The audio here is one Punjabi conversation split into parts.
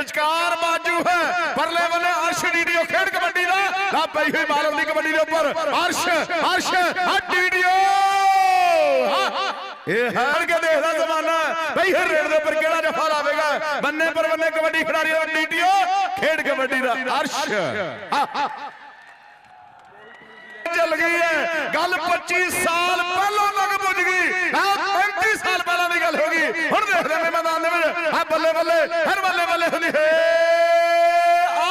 ਵਿਚਕਾਰ ਬਾਜੂ ਹੈ। ਪਰਲੇ ਵੱਲੇ ਅਰਸ਼ ਡੀਡੀਓ ਖੇਡ ਕਬੱਡੀ ਦਾ। ਲਾ ਪਈ ਹੋਈ ਬਾਲ ਦੀ ਕਬੱਡੀ ਦੇ ਉੱਪਰ। ਅਰਸ਼ ਅਰਸ਼, ਹੱਟ ਡੀਡੀਓ ਇਹ ਹਾਰ ਕੇ ਦੇਖਦਾ ਜ਼ਮਾਨਾ। ਬਈ ਹਰ ਰੇਡ ਦੇ ਉੱਪਰ ਕਿਹੜਾ ਜਫਾ ਲਾਵੇਗਾ? ਬੰਨੇ ਪਰ ਬੰਨੇ ਕਬੱਡੀ ਖਿਡਾਰੀ ਦਾ ਡੀਡੀਓ ਖੇਡ ਕਬੱਡੀ ਦਾ। ਅਰਸ਼। ਚੱਲ ਗਈ ਹੈ। ਗੱਲ 25 ਸਾਲ ਪਹਿਲਾਂ ਹਰ ਬੱਲੇ ਬੱਲੇ ਹੁੰਦੀ ਹੈ ਆ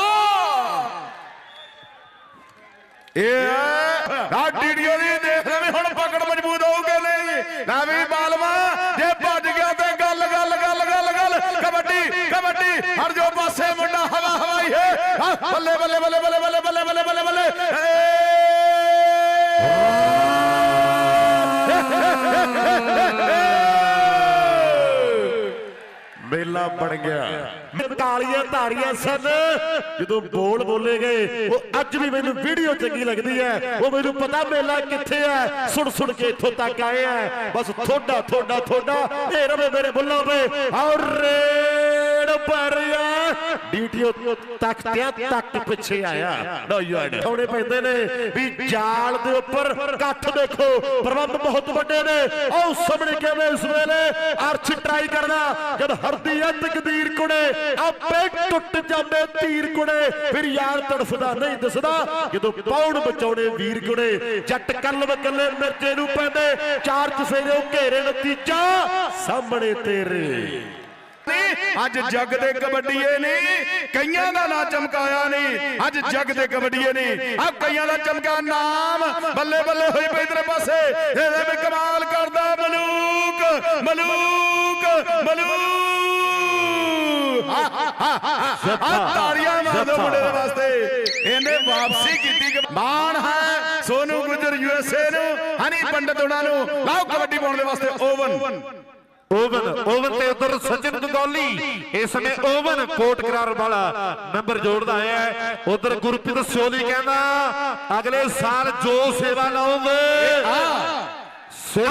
ਇਹ ਆ ਵੀਡੀਓ ਦੀ ਦੇਖਦੇ ਵੀ ਹੁਣ ਪਕੜ ਮਜ਼ਬੂਤ ਹੋਊਗੇ ਨਹੀਂ। ਨਾ ਵੀ ਬਾਲਵਾ। ਜੇ ਭੱਜ ਗਿਆ ਤੇ ਗੱਲ ਗੱਲ ਗੱਲ ਗੱਲ ਗੱਲ। ਕਬੱਡੀ ਕਬੱਡੀ। ਹਰ ਜੋ ਪਾਸੇ ਮੁੰਡਾ ਹਵਾ ਹਵਾਈ ਹੈ। ਬੱਲੇ ਬੱਲੇ ਬੱਲੇ ਬੱਲੇ ਬੱਲੇ ਬੱਲੇ ਬੱਲੇ ਬੱਲੇ ਬੱਲੇ। ਮੇਲਾ ਬਣ ਗਿਆ। ਕਾਲੀਆਂ ਧਾਰੀਆਂ ਸਨ। ਜਦੋਂ ਬੋਲ ਬੋਲੇ ਗਏ ਉਹ ਅੱਜ ਵੀ ਮੈਨੂੰ ਵੀਡੀਓ ਚੰਗੀ ਲੱਗਦੀ ਹੈ। ਉਹ ਮੈਨੂੰ ਪਤਾ ਮੇਲਾ ਕਿੱਥੇ ਹੈ। ਸੁਣ ਸੁਣ ਕੇ ਇੱਥੋਂ ਤੱਕ ਆਏ ਆ ਬਸ ਥੋੜਾ ਥੋੜਾ ਥੋੜਾ। ਇਹ ਰਵੇ ਮੇਰੇ ਬੁੱਲਾਂ ਵੇ ਔਰ ਰੇਡ ਭਰਿਆ ਡੀਟੀਓ ਤੱਕ ਤੇ ਤੱਕ ਪਿੱਛੇ ਆਇਆ। ਨੋ ਯਾਰ ਆਉਣੇ ਪੈਂਦੇ ਨੇ ਵੀ ਜਾਲ ਦੇ ਉੱਪਰ ਕੱਠ ਦੇਖੋ ਪ੍ਰਬੰਧ ਬਹੁਤ ਵੱਡੇ ਨੇ। ਆਓ ਸਾਹਮਣੇ ਕਿਵੇਂ ਇਸ ਵੇਲੇ ਅਰਸ਼ ਟਰਾਈ ਕਰਦਾ ਜਦ ਹਰਦੀ ਹੈ ਤਕਦੀਰ ਕੁੜੇ ਆਪੇ ਟੁੱਟ ਜਾਂਦੇ ਤੀਰ ਕੁੜੇ। ਫਿਰ ਯਾਰ ਤੜਫਦਾ ਨਹੀਂ ਦਿਸਦਾ। ਜਦੋਂ ਪੌਣ ਬਚਾਉਣੇ ਵੀਰ ਕੁੜੇ ਜੱਟ ਕੱਲਵ ਕੱਲੇ ਮਿਰਜੇ ਨੂੰ ਪੈਂਦੇ। ਚਾਰ ਚਫੇਰੇ ਘੇਰੇ ਨਤੀਜਾ ਸਾਹਮਣੇ ਤੇਰੇ। ਨਹੀਂ ਅੱਜ ਜੱਗ ਦੇ ਕਬੱਡੀਏ ਨੇ ਕਈਆਂ ਦਾ ਨਾਂ ਚਮਕਾਇਆ ਨਹੀਂ। ਅੱਜ ਜੱਗ ਦੇ ਕਬੱਡੀਏ ਨੇ। ਆ ਕਈਆਂ ਦਾ ਚਮਕਾ ਨਾਮ। ਬੱਲੇ ਬੱਲੇ ਹੋਈ ਪਈ ਇਧਰ ਪਾਸੇ। ਇਹਦੇ ਵੀ ਕਮਾਲ ਕਰਦਾ ਮਲੂਕ ਮਲੂਕ ਮਲੂਕ। ਆ ਤਾੜੀਆਂ ਮਾਰੋ ਮੁੰਡੇ ਦੇ ਵਾਸਤੇ। ਇਹਨੇ ਵਾਪਸੀ ਕੀਤੀ ਮਾਣ ਹੈ। ਸੋਨੂ ਗੁਜਰ ਯੂਐਸਏ ਨੂੰ ਹਨੀ ਪੰਡਤ ਉਹਨਾਂ ਨੂੰ। ਲਾਓ ਕਬੱਡੀ ਪਾਉਣ ਦੇ ਵਾਸਤੇ ਓਵਨ। ਓਵਨ। ਓਵਨ। ਤੇ ਉਧਰ ਸਚਿਨ ਗੰਗੌਲੀ ਇਸ ਸਮੇਂ ਓਵਨ ਕੋਟ ਕਰਾਰ ਵਾਲਾ ਨੰਬਰ ਜੋੜਦਾ ਆਇਆ ਹੈ। ਉਧਰ ਗੁਰਪ੍ਰੀਤ ਸੋਲੀ ਕਹਿੰਦਾ ਅਗਲੇ ਸਾਲ ਜੋ ਸੇਵਾ ਲਾਉਂਗੇ ਸਿਰ